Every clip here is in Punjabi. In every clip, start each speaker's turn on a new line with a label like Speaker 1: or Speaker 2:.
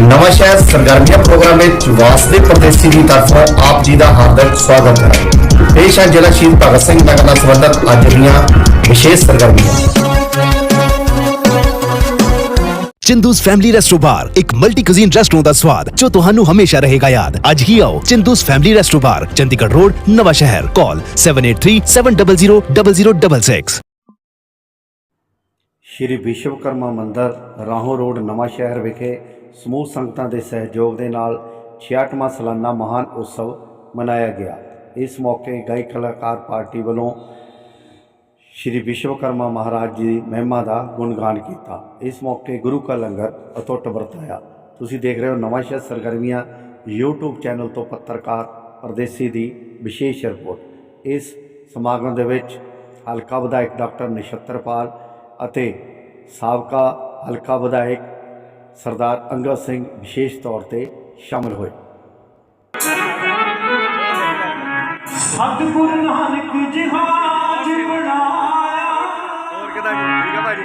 Speaker 1: ਨਵਾਂ ਸ਼ਹਿਰ ਸਰਗਰਮੀਆਂ ਪ੍ਰੋਗਰਾਮ ਵਿੱਚ ਵਾਸਦੇ ਪ੍ਰਦੇਸ਼ੀ ਦੀ ਤਰਫੋਂ ਆਪ ਜੀ ਦਾ ਹਾਰਦਿਕ ਸਵਾਗਤ ਹੈ ਪੇਸ਼ ਹੈ ਜ਼ਿਲ੍ਹਾ ਸ਼ਹੀਦ ਭਗਤ ਸਿੰਘ ਨਗਰ ਨਾਲ ਸੰਬੰਧਿਤ ਅੱਜ ਦੀਆਂ ਵਿਸ਼ੇਸ਼ ਸਰਗਰਮੀਆਂ
Speaker 2: ਚਿੰਦੂਸ ਫੈਮਿਲੀ ਰੈਸਟੋ ਬਾਰ ਇੱਕ ਮਲਟੀ ਕੁਜ਼ੀਨ ਰੈਸਟੋਰੈਂਟ ਦਾ ਸਵਾਦ ਜੋ ਤੁਹਾਨੂੰ ਹਮੇਸ਼ਾ ਰਹੇਗਾ ਯਾਦ ਅੱਜ ਹੀ ਆਓ Chindu's family resto bar Chandigarh road Nawan Shahr call 7837000066
Speaker 3: ਸ਼੍ਰੀ ਵਿਸ਼ਵਕਰਮਾ ਮੰਦਿਰ ਰਾਹੋਂ ਰੋਡ ਨਵਾਂ ਸ਼ਹਿਰ ਵਿਖੇ ਸਮੂਹ ਸੰਗਤਾਂ ਦੇ ਸਹਿਯੋਗ ਦੇ ਨਾਲ 66ਵਾਂ ਸਾਲਾਨਾ ਮਹਾਨ ਉਤਸਵ ਮਨਾਇਆ ਗਿਆ। ਇਸ ਮੌਕੇ ਗਾਇਕ ਕਲਾਕਾਰ ਪਾਰਟੀ ਵੱਲੋਂ ਸ਼੍ਰੀ ਵਿਸ਼ਵਕਰਮਾ ਮਹਾਰਾਜ ਜੀ ਦੀ ਮਹਿਮਾ ਦਾ ਗੁਣਗਾਨ ਕੀਤਾ। ਇਸ ਮੌਕੇ ਗੁਰੂ ਕਾ ਲੰਗਰ ਅਤੁੱਟ ਵਰਤਾਇਆ। ਤੁਸੀਂ ਦੇਖ ਰਹੇ ਹੋ ਨਵਾਂ ਸ਼ਹਿਰ ਸਰਗਰਮੀਆਂ YouTube ਚੈਨਲ ਤੋਂ ਪੱਤਰਕਾਰ ਪਰਦੇਸੀ ਦੀ ਵਿਸ਼ੇਸ਼ ਰਿਪੋਰਟ। ਇਸ ਸਮਾਗਮ ਦੇ ਵਿੱਚ ਹਲਕਾ ਵਿਧਾਇਕ ਡਾਕਟਰ ਨਛੱਤਰਪਾਲ ਅਤੇ ਸਾਬਕਾ ਹਲਕਾ ਵਿਧਾਇਕ ਸਰਦਾਰ ਅੰਗਦ ਸਿੰਘ ਵਿਸ਼ੇਸ਼ ਤੌਰ ਤੇ ਸ਼ਾਮਲ ਹੋਏ।
Speaker 4: ਸਤਿਗੁਰ ਨਾਨਕ ਜਹਾਜ ਬਣਾਇਆ।
Speaker 5: ਹੋਰ ਕਿਦਾਂ ਠੀਕ ਆ ਭਾਜੀ?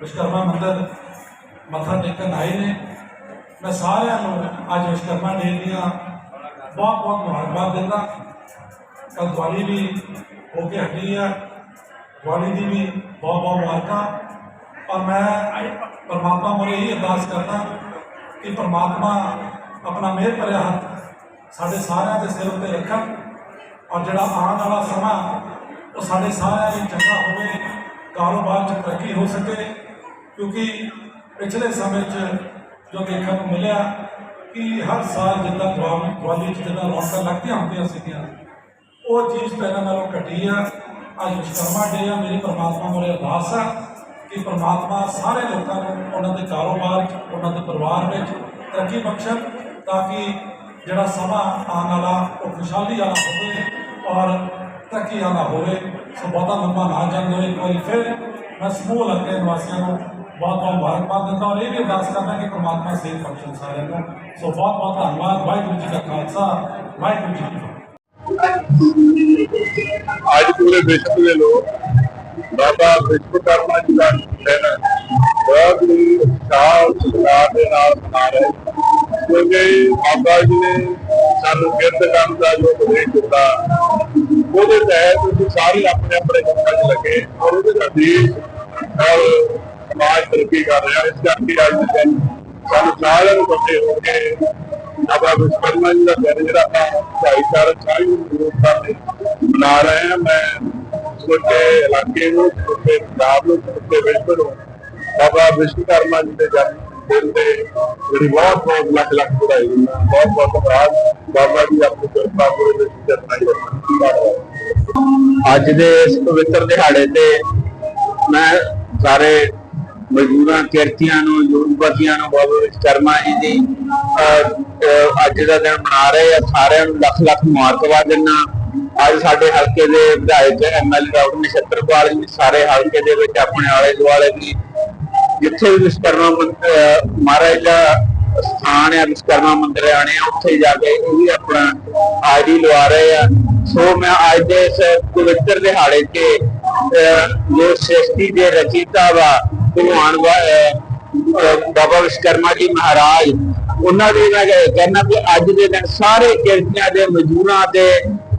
Speaker 6: ਵਿਸ਼ਕਰਮਾ ਮੰਦਰ ਮੱਥਾ ਟੇਕਣ ਆਏ ਨੇ। ਮੈਂ ਸਾਰਿਆਂ ਨੂੰ ਅੱਜ ਵਿਸ਼ਕਰਮਾ ਡੇ ਦੀਆਂ ਬਹੁਤ ਬਹੁਤ ਮੁਬਾਰਕਬਾਦ ਦਿੰਦਾ। ਕੱਲ ਦੀਵਾਲੀ ਵੀ ਹੋ ਕੇ ਹਟੀ ਆ। ਦੀਵਾਲੀ ਦੀ ਵੀ ਬਹੁਤ ਬਹੁਤ ਮੁਬਾਰਕਾਂ। ਔਰ ਮੈਂ ਪਰਮਾਤਮਾ ਮੁਰੇ ਇਹ ਅਰਦਾਸ ਕਰਦਾ ਕਿ ਪਰਮਾਤਮਾ ਆਪਣਾ ਮਿਹਰ ਭਰਿਆ ਹੱਥ ਸਾਡੇ ਸਾਰਿਆਂ ਦੇ ਸਿਰ ਉੱਤੇ ਰੱਖਣ ਔਰ ਜਿਹੜਾ ਆਉਣ ਵਾਲਾ ਸਮਾਂ ਉਹ ਸਾਡੇ ਸਾਰਿਆਂ ਲਈ ਚੰਗਾ ਹੋਵੇ, ਕਾਰੋਬਾਰ 'ਚ ਤਰੱਕੀ ਹੋ ਸਕੇ। ਕਿਉਂਕਿ ਪਿਛਲੇ ਸਮੇਂ 'ਚ ਜੋ ਦੇਖਣ ਨੂੰ ਮਿਲਿਆ ਕਿ ਹਰ ਸਾਲ ਜਿੱਦਾਂ ਦੀਵਾਲੀ ਦੀਵਾਲੀ 'ਚ ਜਿੱਦਾਂ ਰੌਣਕਾਂ ਲੱਗਦੀਆਂ ਹੁੰਦੀਆਂ ਸੀਗੀਆਂ, ਉਹ ਚੀਜ਼ ਪਹਿਲਾਂ ਨਾਲੋਂ ਘਟੀ ਆ। ਅੱਜ ਵਿਸ਼ਕਰਮਾ ਡੇ ਆ, ਮੇਰੀ ਪਰਮਾਤਮਾ ਮੁਰੇ ਅਰਦਾਸ ਆ ਕਿ ਪਰਮਾਤਮਾ ਸਾਰੇ ਲੋਕਾਂ ਨੂੰ ਉਹਨਾਂ ਦੇ ਕਾਰੋਬਾਰ 'ਚ ਉਹਨਾਂ ਦੇ ਪਰਿਵਾਰ ਵਿੱਚ ਤਰੱਕੀ ਬਖਸ਼ਣ ਤਾਂ ਕਿ ਜਿਹੜਾ ਸਮਾਂ ਆਉਣ ਵਾਲਾ, ਉਹ ਖੁਸ਼ਹਾਲੀ ਵਾਲਾ ਹੋਵੇ ਔਰ ਤਰੱਕੀ ਵਾਲਾ ਹੋਵੇ। ਸੋ ਬਹੁਤਾ ਲੰਬਾ ਨਾ ਜਾਂਦੇ ਹੋਏ ਇੱਕ ਵਾਰੀ ਫਿਰ ਮੈਂ ਸਮੂਹ ਇਲਾਕੇ ਨਿਵਾਸੀਆਂ ਨੂੰ ਬਹੁਤ ਬਹੁਤ ਮੁਬਾਰਕਬਾਦ ਦਿੰਦਾ ਔਰ ਇਹ ਵੀ ਅਰਦਾਸ ਕਰਦਾ ਕਿ ਪ੍ਰਮਾਤਮਾ ਸੇਧ ਬਖਸ਼ਣ ਸਾਰਿਆਂ ਨੂੰ ਸੋ ਬਹੁਤ ਬਹੁਤ ਧੰਨਵਾਦ, ਵਾਹਿਗੁਰੂ ਜੀ ਕਾ ਖਾਲਸਾ, ਵਾਹਿਗੁਰੂ ਜੀ ਕੀ ਫਤਿਹ।
Speaker 7: ਅੱਜ ਪੂਰੇ ਵਿਸ਼ਵ ਦੇ ਲੋਕ ਬਾਬਾ ਵਿਸ਼ਵਕਰਮਾ ਜੀ ਦਾ ਦਿਨ ਬਹੁਤ ਹੀ ਉਤਸ਼ਾਹ ਉਤਸ਼ਾਹ ਦੇ ਨਾਲ ਮਨਾ ਰਹੇ ਕਿਉਂਕਿ ਬਾਬਾ ਜੀ ਨੇ ਸਾਨੂੰ ਕਿਰਤ ਕਰਨ ਦਾ ਜੋ ਉਪਦੇਸ਼ ਦਿੱਤਾ, ਉਹਦੇ ਤਹਿਤ ਸਾਰੇ ਆਪਣੇ ਆਪਣੇ ਕੰਮਾਂ 'ਚ ਲੱਗੇ ਔਰ ਉਹਦੇ ਨਾਲ ਦੇਸ਼ ਔਰ ਸਮਾਜ ਤਰੱਕੀ ਕਰ ਰਿਹਾ, ਇਸ ਕਰਕੇ ਅੱਜ ਦੇ ਦਿਨ ਸਾਨੂੰ ਸਾਰਿਆਂ ਨੂੰ ਇਕੱਠੇ ਹੋ ਕੇ ਬਾਬਾ ਵਿਸ਼ਵਕਰਮਾ ਜੀ ਦਾ ਦਿਨ ਜਿਹੜਾ ਆਪਾਂ ਭਾਈਚਾਰਾ ਸਾਂਝ ਨੂੰ ਮਜ਼ਬੂਤ ਮਨਾ ਰਹੇ ਹਾਂ ਮੈਂ ਛੋਟੇ ਇਲਾਕੇ ਨੂੰ, ਛੋਟੇ ਪੰਜਾਬ ਨੂੰ, ਛੋਟੇ ਵਿਸ਼ਵ ਨੂੰ, ਬਾਬਾ ਵਿਸ਼ਵਕਰਮਾ ਜੀ ਦੇ ਜਨਮ ਦਿਨ ਤੇ ਜਿਹੜੀ ਬਹੁਤ ਬਹੁਤ ਲੱਖ ਲੱਖ ਵਧਾਈ ਬਹੁਤ ਬਹੁਤ ਧੰਨਵਾਦ। ਬਾਬਾ ਜੀ, ਆਪਣੀ ਕਿਰਪਾ ਪੂਰੇ ਦੇ ਚਰਨਾਂ
Speaker 8: ਅੱਜ ਦੇ ਇਸ ਪਵਿੱਤਰ ਦਿਹਾੜੇ ਤੇ ਮੈਂ ਸਾਰੇ ਮਜ਼ਦੂਰਾਂ ਕਿਰਤੀਆਂ ਨੂੰ ਯੂਨੀਵਰਸਿਟੀਆਂ ਨੂੰ ਬਾਬਾ ਵਿਸ਼ਕਰਮਾ ਜੀ ਦੀ ਅੱਜ ਦਾ ਦਿਨ ਮਨਾ ਰਹੇ ਆ। ਸਾਰਿਆਂ ਨੂੰ ਲੱਖ ਲੱਖ ਮੁਬਾਰਕਬਾਦ ਦਿੰਦਾ। ਅੱਜ ਸਾਡੇ ਹਲਕੇ ਦੇ ਵਿਧਾਇਕ ਐਮਐਲਏ ਡਾਕਟਰ ਨਛੱਤਰਪਾਲ ਜੀ ਸਾਰੇ ਹਲਕੇ ਦੇ ਵਿੱਚ ਆਪਣੇ ਆਲੇ ਦੁਆਲੇ ਦੀ ਜਿੱਥੇ ਵੀ ਵਿਸ਼ਕਰਮਾ ਮਹਾਰਾਜ ਦਾ ਸਥਾਨ ਹੈ ਵਿਸ਼ਕਰਮਾ ਮੰਦਿਰ ਆਣੇ ਆ ਉੱਥੇ ਜਾ ਕੇ ਇਹ ਵੀ ਆਪਣਾ ਆਈਡੀ ਲਵਾ ਰਹੇ ਆ। ਸੋ ਮੈਂ ਅੱਜ ਦੇ ਇਸ ਪਵਿੱਤਰ ਦਿਹਾੜੇ ਤੇ ਅਹ, ਜੋ ਸ੍ਰਿਸ਼ਟੀ ਦੇ ਰਚੀਤਾ ਵਾ ਭਗਵਾਨ ਬਾਬਾ ਵਿਸ਼ਕਰਮਾ ਜੀ ਮਹਾਰਾਜ, ਉਹਨਾਂ ਦੀ ਮੈਂ ਕਹਿ- ਕਿ ਅੱਜ ਦੇ ਦਿਨ ਸਾਰੇ ਕਿਰਤੀਆਂ ਦੇ ਮਜ਼ਦੂਰਾਂ ਦੇ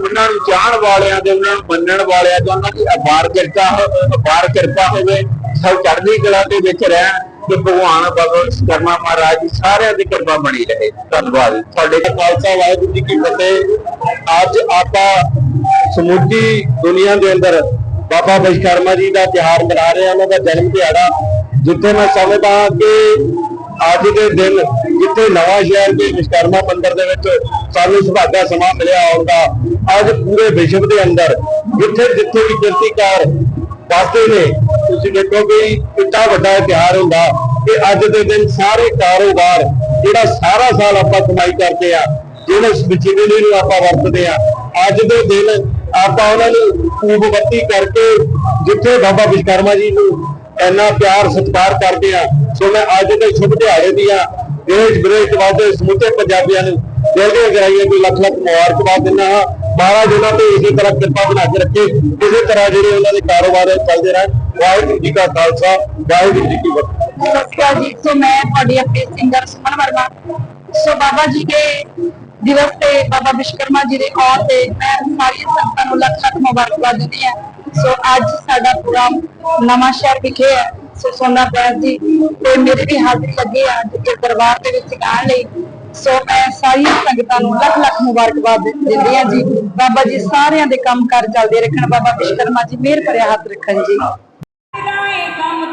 Speaker 8: ਉਹਨਾਂ ਨੂੰ ਚਾਹਣ ਵਾਲਿਆਂ ਦੇ, ਉਹਨਾਂ ਨੂੰ ਮੰਨਣ ਵਾਲਿਆਂ ਦੇ, ਉਹਨਾਂ ਦੀ ਅਪਾਰ ਕਿਰਪਾ ਅਪਾਰ ਕਿਰਪਾ ਹੋਵੇ, ਸਭ ਚੜ੍ਹਦੀ ਕਲਾ ਦੇ ਵਿੱਚ ਰਹਿਣ ਕਿ ਭਗਵਾਨ ਬਾਬਾ ਵਿਸ਼ਕਰਮਾ ਮਹਾਰਾਜ ਜੀ ਸਾਰਿਆਂ ਦੀ ਕਿਰਪਾ ਬਣੀ ਰਹੇ। ਧੰਨਵਾਦ। ਤੁਹਾਡੇ ਦਾ ਖਾਲਸਾ ਵਾਹਿਗੁਰੂ ਜੀ ਕੀ ਫਤਿਹ। ਅੱਜ ਆਪਾਂ ਸਮੁੱਚੀ ਦੁਨੀਆ ਦੇ ਅੰਦਰ ਬਾਬਾ ਵਿਸ਼ਵਕਰਮਾ ਜੀ ਦਾ ਤਿਉਹਾਰ ਮਨਾ ਰਹੇ ਹਾਂ ਉਹਨਾਂ ਦਾ ਜਨਮ ਦਿਹਾੜਾ, ਜਿੱਥੇ ਮੈਂ ਸਮਝਦਾ ਹਾਂ ਕਿ ਅੱਜ ਦੇ ਦਿਨ ਜਿੱਥੇ ਨਵਾਂ ਸ਼ਹਿਰ ਦੇ ਵਿਸ਼ਕਰਮਾ ਮੰਦਿਰ ਦੇ ਵਿੱਚ ਸਾਨੂੰ ਸੁਭਾਗਾ ਸਮਾਂ ਮਿਲਿਆ ਆਉਣ ਦਾ, ਅੱਜ ਪੂਰੇ ਵਿਸ਼ਵ ਦੇ ਅੰਦਰ, ਜਿੱਥੇ ਜਿੱਥੇ ਵੀ ਕਿਰਤੀਕਾਰ ਵਸਦੇ ਨੇ, ਤੁਸੀਂ ਦੇਖੋ ਕਿ ਕਿੰਨਾ ਵੱਡਾ ਤਿਉਹਾਰ ਹੁੰਦਾ ਕਿ ਅੱਜ ਦੇ ਦਿਨ ਸਾਰੇ ਕਾਰੋਬਾਰ, ਜਿਹੜਾ ਸਾਰਾ ਸਾਲ ਆਪਾਂ ਕਮਾਈ ਕਰਦੇ ਆ ਜਿਹੜੇ ਬਿਜਲੀ ਨੂੰ ਆਪਾਂ ਵਰਤਦੇ ਆ, ਅੱਜ ਦੇ ਦਿਨ ਆਪਾਂ ਉਹਨਾਂ ਨੂੰ ਖੂਬ ਕਰਕੇ ਜਿੱਥੇ ਬਾਬਾ ਵਿਸ਼ਕਰਮਾ ਜੀ ਨੂੰ ਇੰਨਾ ਪਿਆਰ, ਸਤਿਕਾਰ ਕਰਦੇ ਆ ਸੋ ਮੈਂ ਅੱਜ ਦੇ ਸ਼ੁਭ ਦਿਹਾੜੇ ਦੀਆਂ ਦੇਸ਼ ਵਿਦੇਸ਼ ਵਾਸਤੇ ਸਮੁੱਚੇ ਪੰਜਾਬੀਆਂ ਨੂੰ ਦਿਲ ਦੀਆਂ ਗਹਿਰਾਈਆਂ ਤੋਂ ਲੱਖ ਲੱਖ ਮੁਬਾਰਕਬਾਦ ਦਿੰਦਾ ਹਾਂ। ਮਹਾਰਾਜ ਉਹਨਾਂ ਤੇ ਇਸੇ ਤਰ੍ਹਾਂ ਕਿਰਪਾ ਬਣਾ ਕੇ ਰੱਖੇ। ਇਸੇ ਤਰ੍ਹਾਂ ਜਿਹੜੇ ਉਹਨਾਂ ਦੇ ਕਾਰੋਬਾਰ ਚੱਲਦੇ ਰਹਿਣ। ਵਾਹਿਗੁਰੂ ਜੀ ਕਾ ਖਾਲਸਾ, ਵਾਹਿਗੁਰੂ ਜੀ ਕੀ ਫਤਿਹ।
Speaker 9: ਨਮਸਕਾਰ ਜੀ। ਸੋ ਮੈਂ ਤੁਹਾਡੀ ਆਪਣੀ ਸਿੰਗਰ ਸੁਮਨ ਵਰਮਾ। ਸੋ ਬਾਬਾ ਜੀ ਦੇ ਦਿਵਸ ਤੇ ਬਾਬਾ ਵਿਸ਼ਕਰਮਾ ਜੀ ਦੇ ਆਉਣ ਤੇ ਮੈਂ ਸਾਰੀ ਸੰਗਤਾਂ ਨੂੰ ਲੱਖ ਲੱਖ ਮੁਬਾਰਕਬਾਦ ਦਿੰਦੀ ਹਾਂ। ਸੋ ਅੱਜ ਸਾਡਾ ਪ੍ਰੋਗਰਾਮ ਨਵਾਂ ਸ਼ਹਿਰ ਵਿਖੇ ਹੈ। ਸੋ ਸੋਨਾ ਪਿਆਰ ਜੀ ਤੇ ਮੇਰੇ ਵੀ ਹਾਜ਼ਰੀ ਲੱਗੀ ਆ, ਅੱਜ ਦੇ ਦਰਬਾਰ ਦੇ ਵਿੱਚ ਆਉਣ ਲਈ। ਸੋ ਮੈਂ ਸਾਰੀਆਂ ਸੰਗਤਾਂ ਨੂੰ ਲੱਖ ਲੱਖ ਮੁਬਾਰਕਬਾਦ ਦਿੰਦੀ ਹਾਂ ਜੀ। ਬਾਬਾ ਜੀ ਸਾਰਿਆਂ ਦੇ ਕੰਮ ਕਾਰ ਚੱਲਦੇ ਰੱਖਣ। ਬਾਬਾ ਵਿਸ਼ਕਰਮਾ ਜੀ, ਮਿਹਰ ਭਰਿਆ ਹੱਥ ਰੱਖਣ ਜੀ।
Speaker 10: ਕੰਮ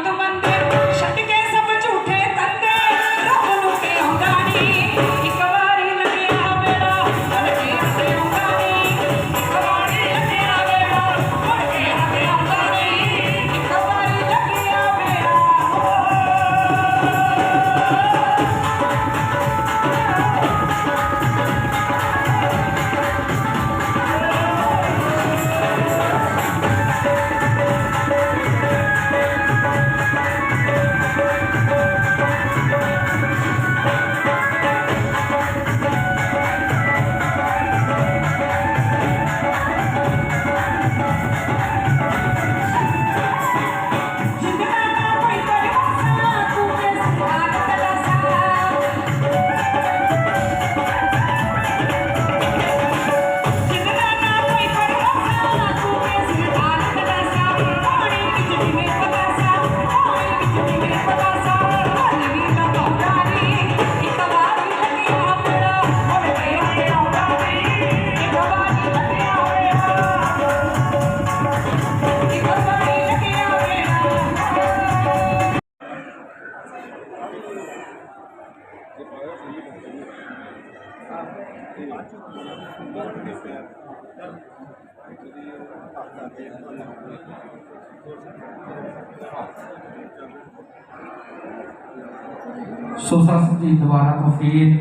Speaker 10: 270 ਦੁਆਰਾ ਤੋਂ
Speaker 5: ਫਿਰ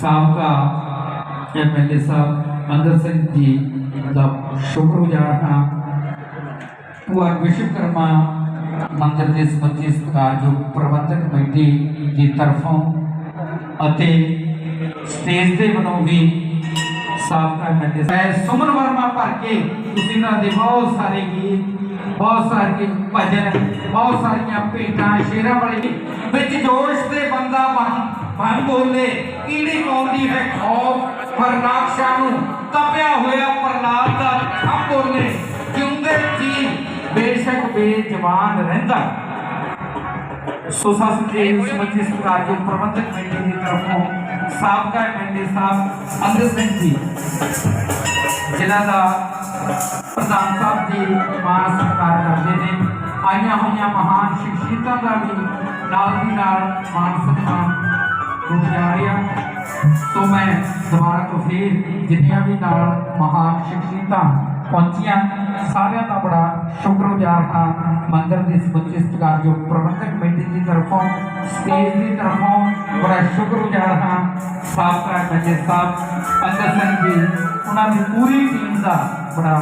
Speaker 5: ਸਾਬਕਾ ਐਮਐਲਏ ਸਾਹਿਬ ਮੰਦਰ ਸਿੰਘ ਜੀ ਦਾ ਸ਼ੁਕਰਗੁਜ਼ਾਰ ਹਾਂ। ਵਾਰ ਵਿਸ਼ਵਕਰਮਾ ਮੰਦਰ ਦੇ ਸੰਬੰਧੀ ਜੋ ਪ੍ਰਬੰਧਕ ਕਮੇਟੀ ਦੀ ਤਰਫੋਂ ਅਤੇ ਸਟੇਜ ਤੇ ਵੱਲੋਂ ਵੀ ਸਾਬਕਾ ਐਮਐਲਏ ਸੁਮਨ ਵਰਮਾ ਭਰ ਕੇ ਤੁਸੀਂ ਇਹਨਾਂ ਦੇ ਬਹੁਤ ਸਾਰੇ ਗੀਤ ਬਹੁਤ ਸਾਰੇ ਭਜਨ, ਬਹੁਤ ਸਾਰੀਆਂ ਭੇਟਾਂ, ਸ਼ੇਰਾਂ ਵਾਲੇ ਵਿੱਚ ਜੋਸ਼ ਦੇ ਬੰਦਾ ਬਣ ਬਣ ਬੋਲੇ, ਕੀੜੀ ਪਾਉਂਦੀ ਹੈ ਖੌਫ ਪਰ ਨੂੰ ਤਪਿਆ ਹੋਇਆ ਪ੍ਰਲਾਦ ਦਾ ਖੰਭ ਬੋਲੇ, ਜਿਉਂਦੇ ਜੀ ਬੇਸ਼ੱਕ ਬੇਜਵਾਨ ਰਹਿੰਦਾ। ਸੋ ਸਤਿ ਜੀ ਸਮਝੀ ਸਰਕਾਰ ਜੋ ਪ੍ਰਬੰਧਕ ਕਮੇਟੀ ਦੀ ਤਰਫੋਂ ਸਾਬਕਾ ਐਮਐਲਏ ਸਾਹਿਬ ਅੰਦਰ ਸਿੰਘ ਜੀ, ਜਿਨ੍ਹਾਂ ਦਾ ਪ੍ਰਧਾਨ ਸਾਹਿਬ ਜੀ ਮਾਨ ਸਤਿਕਾਰ ਕਰਦੇ ਨੇ ਆਈਆਂ ਹੋਈਆਂ ਮਹਾਨ ਸ਼ਖਸੀਅਤਾਂ ਦਾ ਵੀ ਨਾਲ ਦੀ ਨਾਲ ਮਾਨ ਸਤਿਕਾਰ ਹੋ ਜਾ ਰਿਹਾ ਸੋ ਮੈਂ ਦੁਬਾਰਾ ਤੋਂ ਫੇਰ ਜਿੰਨੀਆਂ ਵੀ ਨਾਲ ਮਹਾਨ ਸ਼ਖਸੀਅਤਾਂ ਪਹੁੰਚੀਆਂ ਸਾਰਿਆਂ ਦਾ ਬੜਾ ਸ਼ੁਕਰਗੁਜ਼ਾਰ ਹਾਂ ਮੰਦਰ ਦੇ ਸਮੁੱਚੇ ਸਤਿਕਾਰਯੋਗ ਪ੍ਰਬੰਧਕ ਕਮੇਟੀ ਦੀ ਤਰਫੋਂ ਸਟੇਜ ਦੀ ਤਰਫੋਂ ਬੜਾ ਸ਼ੁਕਰਗੁਜ਼ਾਰ ਹਾਂ ਸਾਬਕਾ ਐਮਐਲਏ ਸਾਹਿਬ ਅੰਦਰ ਸਿੰਘ ਜੀ ਉਹਨਾਂ ਦੀ ਪੂਰੀ ਟੀਮ ਦਾ ਬੜਾ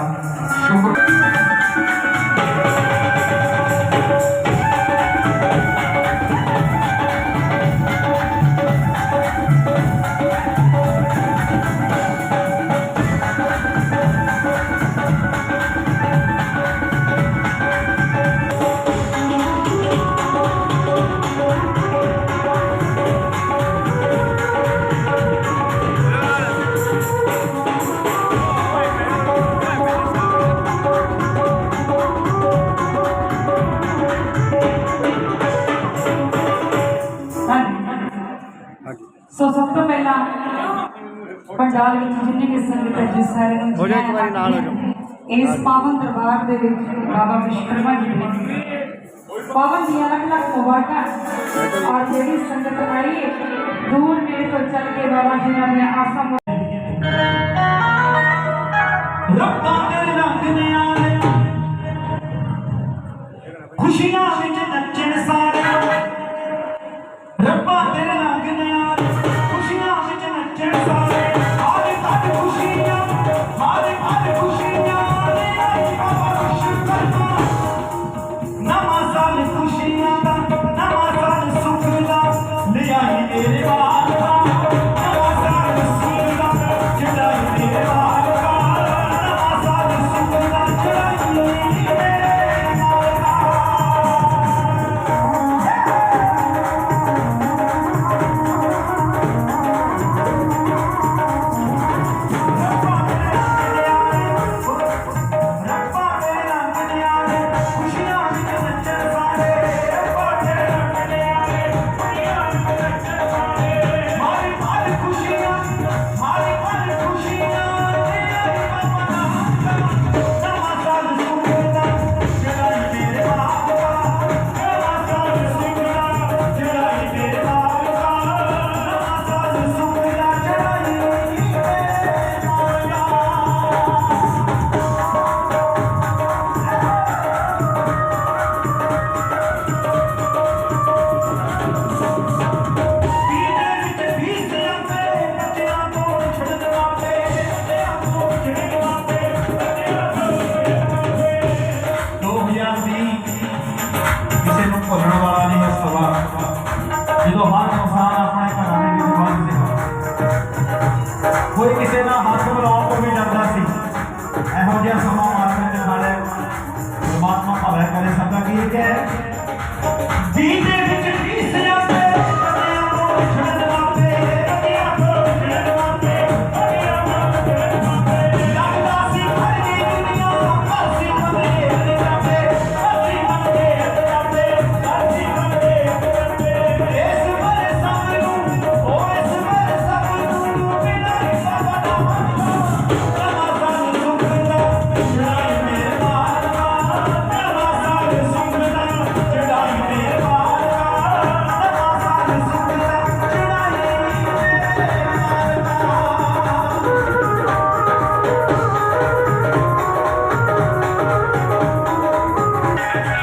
Speaker 10: ਸੋ ਸਭ ਤੋਂ ਪਹਿਲਾਂ ਪੰਡਾਲ ਵਿੱਚ ਜਿੰਨੇ ਵੀ ਸੰਗਤ ਹੈ ਜੀ ਸਾਰਿਆਂ ਨੂੰ
Speaker 11: ਹੋ ਜਾਓ ਇੱਕ ਵਾਰੀ ਨਾਲ ਹੋ ਜਾਓ।
Speaker 10: ਇਸ ਪਾਵਨ ਦਰਬਾਰ ਦੇ ਵਿੱਚ ਬਾਬਾ ਵਿਸ਼ਵਕਰਮਾ ਜੀ ਨੇ ਪਾਵਨ ਦੀਆਂ ਅਲੱਗ ਅਲੱਗ ਮੁਬਾਰਕਾਂ ਔਰ ਜਿਹੜੀ ਸੰਗਤ ਆਈ ਦੂਰ ਨੇੜੇ ਤੋਂ ਚੱਲ ਕੇ ਬਾਬਾ ਜੀ ਨਾਲ ਦੀਆਂ ਆਸਾਂ
Speaker 5: ਰੱਬਾਂ ਦੇ ਰੰਗ ਨੇ ਆਲੇ ਖੁਸ਼ੀਆਂ ਵਿੱਚ ਨੱਚਣ ਸਾਰੇ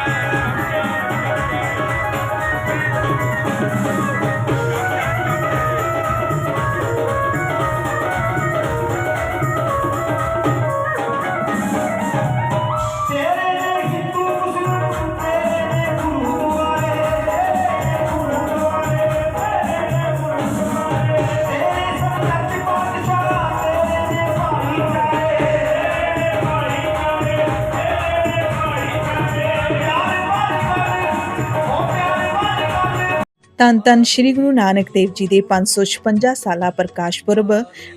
Speaker 5: Yeah.
Speaker 12: ਧੰਨ ਧੰਨ ਸ੍ਰੀ ਗੁਰੂ ਨਾਨਕ ਦੇਵ ਜੀ ਦੇ 556 ਸਾਲਾ ਪ੍ਰਕਾਸ਼ ਪੁਰਬ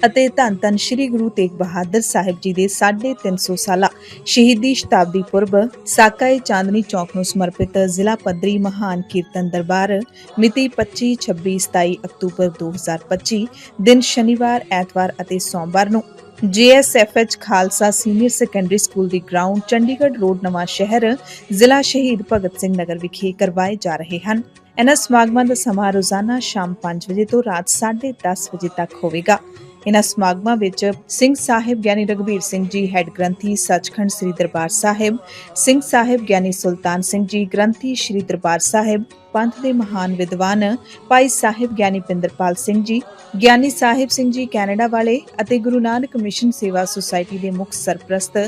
Speaker 12: ਅਤੇ ਧੰਨ ਧੰਨ ਸ੍ਰੀ ਗੁਰੂ ਤੇਗ ਬਹਾਦਰ ਸਾਹਿਬ ਜੀ ਦੇ 350 ਸਾਲਾ ਸ਼ਹੀਦੀ ਸ਼ਤਾਬਦੀ ਪੁਰਬ ਸਾਕਾਏ ਚਾਂਦਨੀ ਚੌਕ ਨੂੰ ਸਮਰਪਿਤ ਜ਼ਿਲ੍ਹਾ ਪੱਧਰੀ ਮਹਾਨ ਕੀਰਤਨ ਦਰਬਾਰ ਮਿਤੀ 25 26 27 ਅਕਤੂਬਰ 2025 ਦਿਨ ਸ਼ਨੀਵਾਰ, ਐਤਵਾਰ ਅਤੇ ਸੋਮਵਾਰ ਨੂੰ GSFH Khalsa senior secondary school ਦੀ ਗਰਾਊਂਡ ਚੰਡੀਗੜ੍ਹ ਰੋਡ ਨਵਾਂ ਸ਼ਹਿਰ ਜ਼ਿਲ੍ਹਾ ਸ਼ਹੀਦ ਭਗਤ ਸਿੰਘ ਨਗਰ ਵਿਖੇ ਕਰਵਾਏ ਜਾ ਰਹੇ ਹਨ। ਇਹਨਾਂ ਸਮਾਗਮਾਂ ਦਾ ਸਮਾਂ ਰੋਜ਼ਾਨਾ ਸ਼ਾਮ 5 ਵਜੇ ਤੋਂ ਰਾਤ 10:30 ਵਜੇ ਤੱਕ ਹੋਵੇਗਾ। ਇਹਨਾਂ ਸਮਾਗਮਾਂ ਵਿੱਚ ਸਿੰਘ ਸਾਹਿਬ ਗਿਆਨੀ ਰਗਵੀਰ ਸਿੰਘ ਜੀ, ਹੈੱਡ ਗ੍ਰੰਥੀ ਸੱਚਖੰਡ ਸ੍ਰੀ ਦਰਬਾਰ ਸਾਹਿਬ, ਸਿੰਘ ਸਾਹਿਬ ਗਿਆਨੀ ਸੁਲਤਾਨ ਸਿੰਘ ਜੀ, ਗ੍ਰੰਥੀ ਸ੍ਰੀ ਦਰਬਾਰ ਸਾਹਿਬ, ਪੰਥ ਦੇ ਮਹਾਨ ਵਿਦਵਾਨ ਭਾਈ ਸਾਹਿਬ ਗਿਆਨੀ ਪਿੰਦਰਪਾਲ ਸਿੰਘ ਜੀ, ਗਿਆਨੀ ਸਾਹਿਬ ਸਿੰਘ ਜੀ ਕੈਨੇਡਾ ਵਾਲੇ ਅਤੇ ਗੁਰੂ ਨਾਨਕ ਮਿਸ਼ਨ ਸੇਵਾ ਸੁਸਾਇਟੀ ਦੇ ਮੁੱਖ ਸਰਪ੍ਰਸਤ,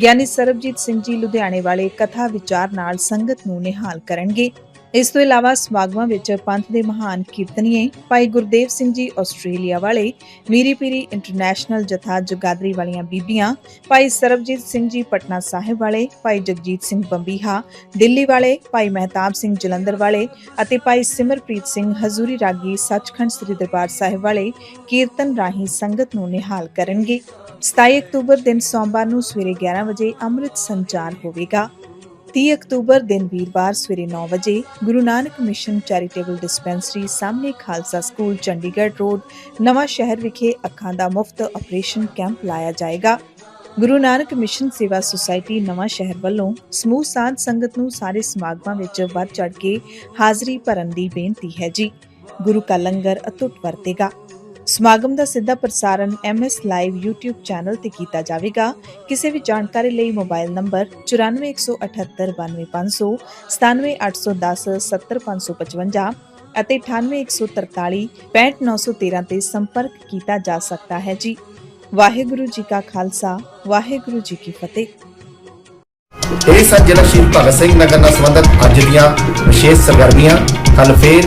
Speaker 12: ਗਿਆਨੀ ਸਰਬਜੀਤ ਸਿੰਘ ਜੀ ਲੁਧਿਆਣੇ ਵਾਲੇ ਕਥਾ ਵਿਚਾਰ ਨਾਲ ਸੰਗਤ ਨੂੰ ਨਿਹਾਲ ਕਰਨਗੇ। ਇਸ ਤੋਂ ਇਲਾਵਾ ਸਮਾਗਮਾਂ ਵਿੱਚ ਪੰਥ ਦੇ ਮਹਾਨ ਕੀਰਤਨੀਏ ਭਾਈ ਗੁਰਦੇਵ ਸਿੰਘ ਜੀ ਆਸਟ੍ਰੇਲੀਆ ਵਾਲੇ, ਮੀਰੀ ਪੀਰੀ ਇੰਟਰਨੈਸ਼ਨਲ ਜਥਾ ਜਗਾਦਰੀ ਵਾਲੀਆਂ ਬੀਬੀਆਂ, ਭਾਈ ਸਰਬਜੀਤ ਸਿੰਘ ਜੀ ਪਟਨਾ ਸਾਹਿਬ ਵਾਲੇ, ਭਾਈ ਜਗਜੀਤ ਸਿੰਘ ਬੰਬੀਹਾ, ਦਿੱਲੀ ਵਾਲੇ, ਭਾਈ ਮਹਿਤਾਬ ਸਿੰਘ ਜਲੰਧਰ ਵਾਲੇ ਅਤੇ ਭਾਈ ਸਿਮਰਪ੍ਰੀਤ ਸਿੰਘ ਹਜ਼ੂਰੀ ਰਾਗੀ ਸੱਚਖੰਡ ਸ੍ਰੀ ਦਰਬਾਰ ਸਾਹਿਬ ਵਾਲੇ ਕੀਰਤਨ ਰਾਹੀਂ ਸੰਗਤ ਨੂੰ ਨਿਹਾਲ ਕਰਨਗੇ। 27 ਅਕਤੂਬਰ ਦਿਨ ਸੋਮਵਾਰ ਨੂੰ ਸਵੇਰੇ 11 ਵਜੇ ਅੰਮ੍ਰਿਤ ਸੰਚਾਰ ਹੋਵੇਗਾ। 30 ਅਕਤੂਬਰ ਦਿਨ ਵੀਰਵਾਰ ਸਵੇਰੇ 9 ਵਜੇ Guru Nanak mission charitable dispensary ਸਾਹਮਣੇ ਖਾਲਸਾ ਸਕੂਲ, ਚੰਡੀਗੜ੍ਹ ਰੋਡ, ਨਵਾਂ ਸ਼ਹਿਰ ਵਿਖੇ ਅੱਖਾਂ ਦਾ ਮੁਫਤ ਆਪਰੇਸ਼ਨ ਕੈਂਪ ਲਾਇਆ ਜਾਏਗਾ। ਗੁਰੂ ਨਾਨਕ ਮਿਸ਼ਨ ਸੇਵਾ ਸੁਸਾਇਟੀ ਨਵਾਂ ਸ਼ਹਿਰ ਵੱਲੋਂ ਸਮੂਹ ਸਾਧ ਸੰਗਤ ਨੂੰ ਸਾਰੇ ਸਮਾਗਮਾਂ ਵਿੱਚ ਵੱਧ ਚੜ ਕੇ ਹਾਜ਼ਰੀ ਭਰਨ ਦੀ ਬੇਨਤੀ ਹੈ ਜੀ। ਗੁਰੂ ਕਾ ਲੰਗਰ ਅਟੁੱਟ ਵਰਤੇਗਾ। ਸਮਾਗਮ ਦਾ ਸਿੱਧਾ ਪ੍ਰਸਾਰਣ MS ਲਾਈਵ YouTube ਚੈਨਲ ਤੇ ਕੀਤਾ ਜਾਵੇਗਾ। ਕਿਸੇ ਵੀ ਜਾਣਕਾਰੀ ਲਈ ਮੋਬਾਈਲ ਨੰਬਰ 9417892500 97810 ਅਤੇ 9814 65913 ਤੇ ਸੰਪਰਕ ਕੀਤਾ ਜਾ ਸਕਦਾ ਹੈ ਜੀ। ਵਾਹਿਗੁਰੂ ਜੀ ਕਾ ਖਾਲਸਾ, ਵਾਹਿਗੁਰੂ ਜੀ ਕੀ ਫਤਿਹ।
Speaker 1: ਇਹ ਸਨ ਜ਼ਿਲ੍ਹਾ ਸ਼ਹੀਦ ਭਗਤ ਸਿੰਘ ਨਗਰ ਨਾਲ ਸੰਬੰਧਿਤ ਅੱਜ ਦੀਆਂ ਵਿਸ਼ੇਸ਼ ਸਰਗਰਮੀਆਂ ਕੱਲ ਫੇਰ